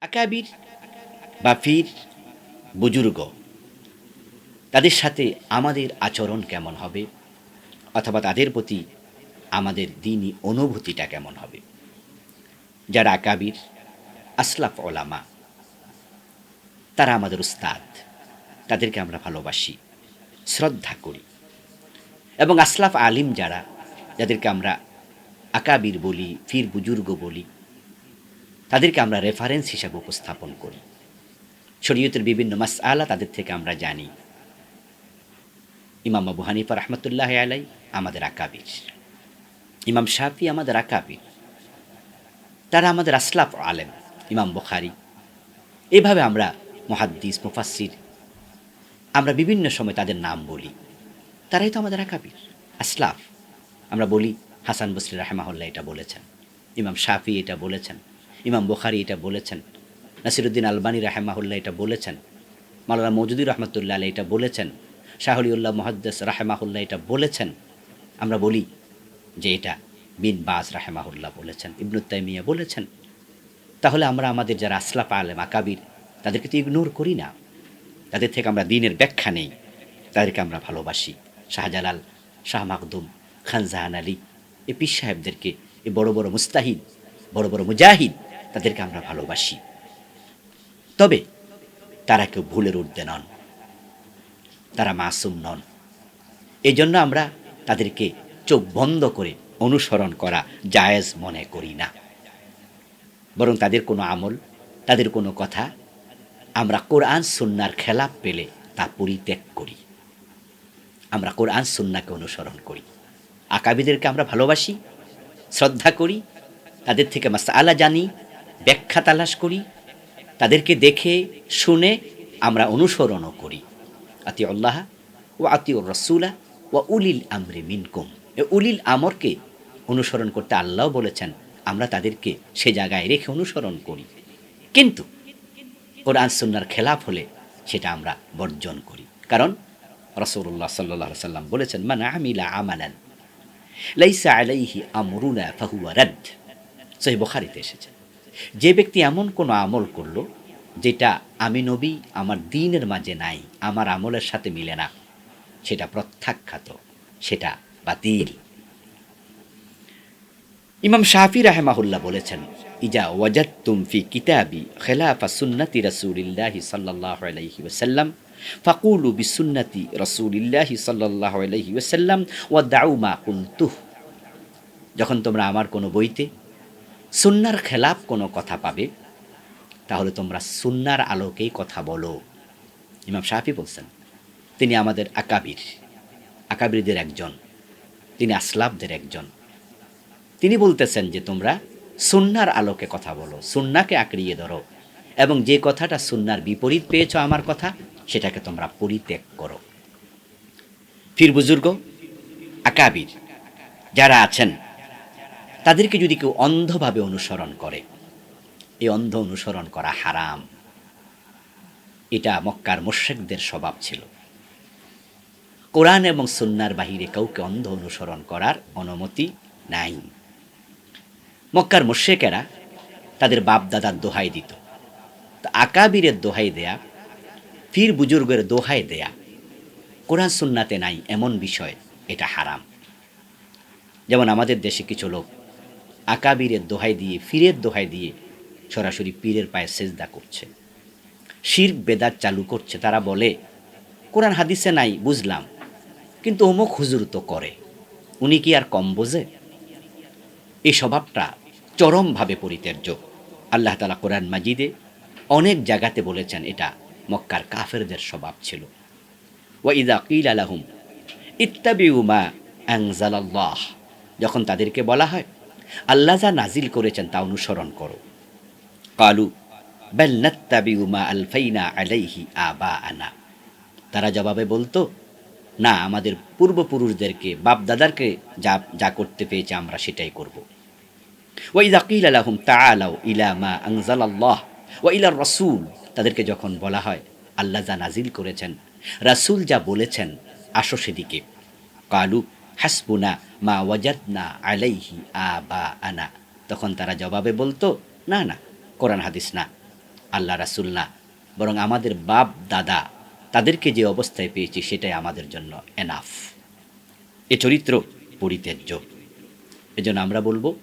আকাবির বা ফির বুজুর্গ, তাদের সাথে আমাদের আচরণ কেমন হবে? অথবা তাদের প্রতি আমাদের দিনই অনুভূতিটা কেমন হবে? যারা আকাবির, আসলাফ ওলামা, তারা আমাদের উস্তাদ, তাদেরকে আমরা ভালোবাসি, শ্রদ্ধা করি। এবং আসলাফ আলিম যারা, যাদেরকে আমরা আকাবির বলি, ফির বুজুর্গ বলি তাদেরকে আমরা রেফারেন্স হিসাবে উপস্থাপন করি। শরীয়তের বিভিন্ন মাস আলা তাদের থেকে আমরা জানি। ইমাম আবু হানিফা রহমতুল্লাহ আলাই আমাদের আকাবির। ইমাম শাফি আমাদের আকাবির। তারা আমাদের আসলাফ আলেম, ইমাম বুখারি। এভাবে আমরা মহাদ্দিস মুফাসির আমরা বিভিন্ন সময় তাদের নাম বলি। তারাই তো আমাদের আকাবির, আসলাফ। আমরা বলি, হাসান বসরি রাহেমাহুল্লাহ এটা বলেছেন, ইমাম শাফি এটা বলেছেন। ইমাম বুখারি এটা বলেছেন, নাসিরুদ্দিন আলবানী রাহেমাহুল্লাহ এটা বলেছেন, মাওলানা মজুদুর রহমতুল্লাহ আলী এটা বলেছেন, শাহলিউল্লাহ মহাদ্দেস রাহেমাহুল্লাহ এটা বলেছেন। আমরা বলি যে এটা বিন বাস রাহেমাহুল্লাহ বলেছেন ইবনুত্তাইমিয়া বলেছেন। তাহলে আমরা আমাদের যারা আসলাফ আলেম, আকাবির, তাদেরকে তো ইগনোর করি না। তাদের থেকে আমরা দিনের ব্যাখ্যা নেই। তাদেরকে আমরা ভালোবাসি। শাহজালাল, শাহ মাকদুম খান জাহান আলী, এ পীর সাহেবদেরকে, এ বড় বড় মুস্তাহিদ, বড় বড় মুজাহিদ তাদেরকে আমরা ভালোবাসি। তবে তারা কেউ ভুলের ঊর্ধ্বে নন। তারা মাসুম নন। এজন্য আমরা তাদেরকে চোখ বন্ধ করে অনুসরণ করা জায়েজ মনে করি না। বরং তাদের কোনো আমল, তাদের কোনো কথা আমরা কোরআন সুন্নার খেলাপ পেলে তা পরিত্যাগ করি। আমরা কোরআন সুন্নাকে অনুসরণ করি। আকাবিদেরকে আমরা ভালোবাসি, শ্রদ্ধা করি, তাদের থেকে মাস আলা জানি ব্যাখ্যা তালাশ করি, তাদেরকে দেখে, শুনে আমরা অনুসরণও করি। আতি আল্লাহ ও আতি ও রসুলা ও উলিল আমরে মিনকুম। উলিল আমরকে অনুসরণ করতে আল্লাহ বলেছেন, আমরা তাদেরকে সে জায়গায় রেখে অনুসরণ করি। কিন্তু কোরআন সুন্নার খেলাফ হলে সেটা আমরা বর্জন করি। কারণ রসুল্লাহ সাল্লাহ সাল্লাম বলেছেন, মান আমিলা আমালান, লাইসা আলাইহি আমরুনা ফাহুয়া রাদ। সহি বখারিতে এসেছে। যে ব্যক্তি এমন কোনো আমল করল, যেটা আমি নবী আমার দিনের মাঝে নাই, আমার আমলের সাথে মিলে না, সেটা প্রত্যাখ্যাত, সেটা বাতিল। ইমাম শাফি রাহেমাহুল্লাহ বলেছেন, ইজা ওয়াজাদ তুমফি কিতাবি খেলাফা সুন্নতি রসুলিল্লাহি সাল্লাহ আলাইহি ওয়াসাল্লাম, ফাকুলু বিসুন্নতি রসুলিল্লাহি সাল্লাহ আলাইহি ওয়াসাল্লাম, ওয়া দাউ মা কুন্তুহ যখন তোমরা আমার কোনো বইতে সুন্নার খেলাফ কোনো কথা পাবে? তাহলে তোমরা সুন্নার আলোকেই কথা বলো। ইমাম শাফি বলছেন, তিনি আমাদের আকাবির, আকাবিরদের একজন, তিনি আসলাফদের একজন। তিনি বলতেছেন যে তোমরা সুন্নার আলোকে কথা বলো, সুন্নাকে আঁকড়িয়ে ধরো, এবং যে কথাটা সুন্নার বিপরীত পেয়েছ আমার কথা, সেটাকে তোমরা পরিত্যাগ করো। ফির বুজুর্গ, আকাবির, যারা আছেন তাদেরকে যদি কেউ অন্ধভাবে অনুসরণ করে, এই অন্ধ অনুসরণ করা হারাম। এটা মক্কার মোশেকদের স্বভাব ছিল। কোরআন এবং সুন্নার বাহিরে কাউকে অন্ধ অনুসরণ করার অনুমতি নাই। মক্কার মোশেকেরা তাদের বাপ দাদার দোহাই দিত। তো আকাবিরের দোহাই দেয়া ফির বুজুর্গের দোহাই দেয়া, কোরআন সুন্নাতে নাই এমন বিষয়, এটা হারাম। যেমন আমাদের দেশে কিছু লোক আকাবিরের দোহাই দিয়ে, ফিরের দোহাই দিয়ে সরাসরি পীরের পায়ে সেজদা করছে। শির বেদার চালু করছে। তারা বলে, কোরআন হাদিসে নাই, বুঝলাম। কিন্তু অমুক হুজুর তো করে। উনি কি আর কম বোঝে? এই স্বভাবটা চরমভাবে পরিত্যাজ্য। আল্লাহ তালা কোরআন মাজিদে অনেক জায়গাতে বলেছেন, এটা মক্কার কাফেরদের স্বভাব ছিল। ওয়াইদা কিল আলাহুম ইত্তাবিউমা আংজালাল্লাহ যখন তাদেরকে বলা হয় আল্লাহ যা নাজিল করেছেন তা অনুসরণ করো। কালু আনা তারা জবাবে বলতো, না, আমাদের পূর্বপুরুষদেরকে বাপ বাপদাদারকে যা যা করতে পেয়েছে আমরা সেটাই করব। ওই জাকিল আলাহুম তা আলাউ ইলা মা আংজাল আল্লাহ ও ইলা রসুল। তাদেরকে যখন বলা হয়, আল্লাহ যা নাজিল করেছেন, রাসুল যা বলেছেন, আসো সেদিকে। কালু, হাসবুনা মা ওয়াজাদনা আলাইহি আবা আনা তখন তারা জবাবে বলতো, না না, কোরআন হাদিস না, আল্লাহ রাসুল না। বরং আমাদের বাপ, দাদা, তাদেরকে যে অবস্থায় পেয়েছি সেটাই আমাদের জন্য এনাফ এ চরিত্র পরিত্যাজ্য। এজন্য আমরা বলব,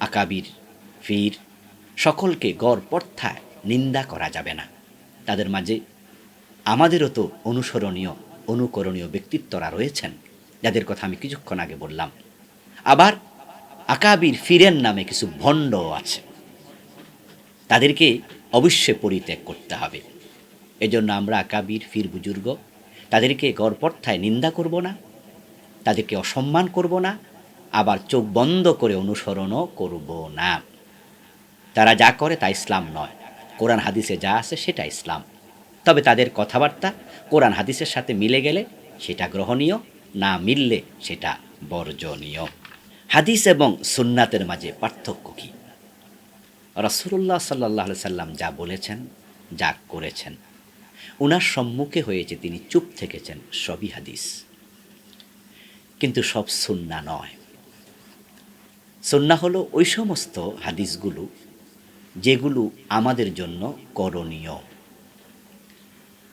আকাবির, ফির, সকলকে গড় পর্থায় নিন্দা করা যাবে না। তাদের মাঝে আমাদেরও তো অনুসরণীয়, অনুকরণীয় ব্যক্তিত্বরা রয়েছেন। যাদের কথা আমি কিছুক্ষণ আগে বললাম। আবার আকাবির ফিরেন নামে কিছু ভণ্ড আছে। তাদেরকে অবশ্যই পরিত্যাগ করতে হবে। এজন্য আমরা আকাবির ফির বুজুর্গ, তাদেরকে গড়পর্থায় নিন্দা করব না, তাদেরকে অসম্মান করব না, আবার চোখ বন্ধ করে অনুসরণও করব না। তারা যা করে তা ইসলাম নয়। কোরআন হাদিসে যা আছে সেটা ইসলাম। তবে তাদের কথাবার্তা কোরআন হাদিসের সাথে মিলে গেলে সেটা গ্রহণীয়। না মিললে সেটা বর্জনীয়। হাদিস এবং সুন্নাতের মাঝে পার্থক্য কী? রসুল্লাহ সাল্লাহ সাল্লাম যা বলেছেন, যা করেছেন ওনার সম্মুখে হয়েছে তিনি চুপ থেকেছেন সবই হাদিস। কিন্তু সব সুন্না নয়। সুন্না হলো ওই সমস্ত হাদিসগুলো যেগুলো আমাদের জন্য করণীয়।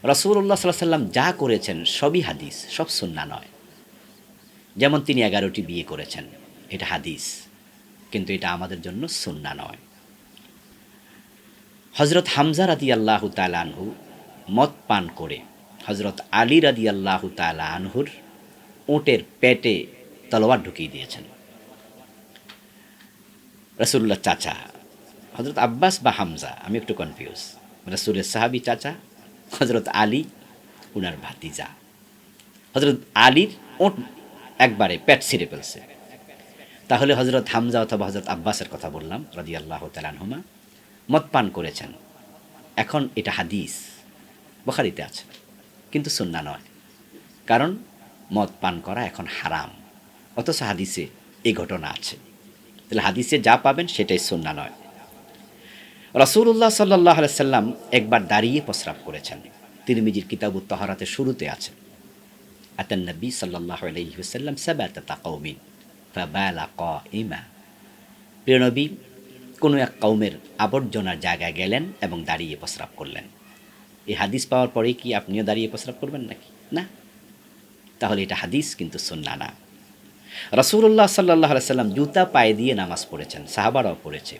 রসুল্লাহ সাল্লাহ সাল্লাম যা করেছেন সবই হাদিস, সব সুন্না নয়। যেমন তিনি এগারোটি বিয়ে করেছেন, এটা হাদিস, কিন্তু এটা আমাদের জন্য সুন্না নয়। হজরত হামজা রাদি আল্লাহ আনহু মদ পান করে হজরত আলী রাদি আল্লাহ তালা আনহুর ওটের পেটে তলোয়ার ঢুকিয়ে দিয়েছেন। রসুল্লাহ চাচা হজরত আব্বাস বা হামজা, আমি একটু কনফিউজ রসুলের সাহাবি চাচা হজরত আলী, উনার ভাতিজা। হজরত আলীর ওট একবারে পেট ছিঁড়ে ফেলছে। তাহলে হজরত হামজা অথবা হজরত আব্বাসের কথা বললাম রাজি আল্লাহ তালানহুমা মদ পান করেছেন। এখন এটা হাদিস, বখারিতে আছে, কিন্তু সুন্না নয়। কারণ মদ পান করা এখন হারাম, অথচ হাদিসে এই ঘটনা আছে। তাহলে হাদিসে যা পাবেন সেটাই সুন্না নয়। রসুল্লাহ সাল্লাহ সাল্লাম একবার দাঁড়িয়ে প্রস্রাব করেছেন। তিরমিজির কিতাবু তহরাতে শুরুতে আছে আতান নবী সাল্লাহ আলহিহাল্লাম সাবাত তাকৌমিন ফাবালা ক ইমা প্রিয় নবী, কোনো এক কৌমের আবর্জনার জায়গায় গেলেন এবং দাঁড়িয়ে প্রস্রাব করলেন। এই হাদিস পাওয়ার পরে কি আপনিও দাঁড়িয়ে প্রস্রাব করবেন নাকি? না। তাহলে এটা হাদিস, কিন্তু সন্না না। রসুল্লাহ সাল্লাহ সাল্লাম জুতা পায়ে দিয়ে নামাজ পড়েছেন, সাহাবারাও পড়েছে।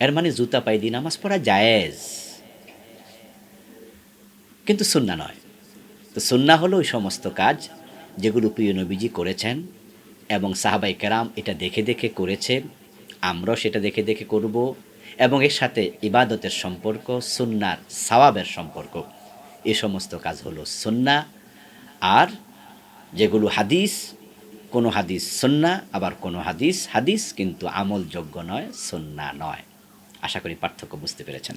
এর মানে জুতা পায়ে দিয়ে নামাজ পড়া জায়েজ। কিন্তু সুন্না নয়। তো সুন্না হলো ওই সমস্ত কাজ যেগুলো প্রিয় নবীজি করেছেন এবং সাহাবাই কেরাম এটা দেখে দেখে করেছে, আমরাও সেটা দেখে দেখে করব এবং এর সাথে ইবাদতের সম্পর্ক, সুন্নার সওয়াবের সম্পর্ক, এ সমস্ত কাজ হলো সুন্না আর যেগুলো হাদিস, কোনো হাদিস সুন্না আবার কোনো হাদিস হাদিস কিন্তু আমলযোগ্য নয় সুন্না নয়। আশা করি পার্থক্য বুঝতে পেরেছেন।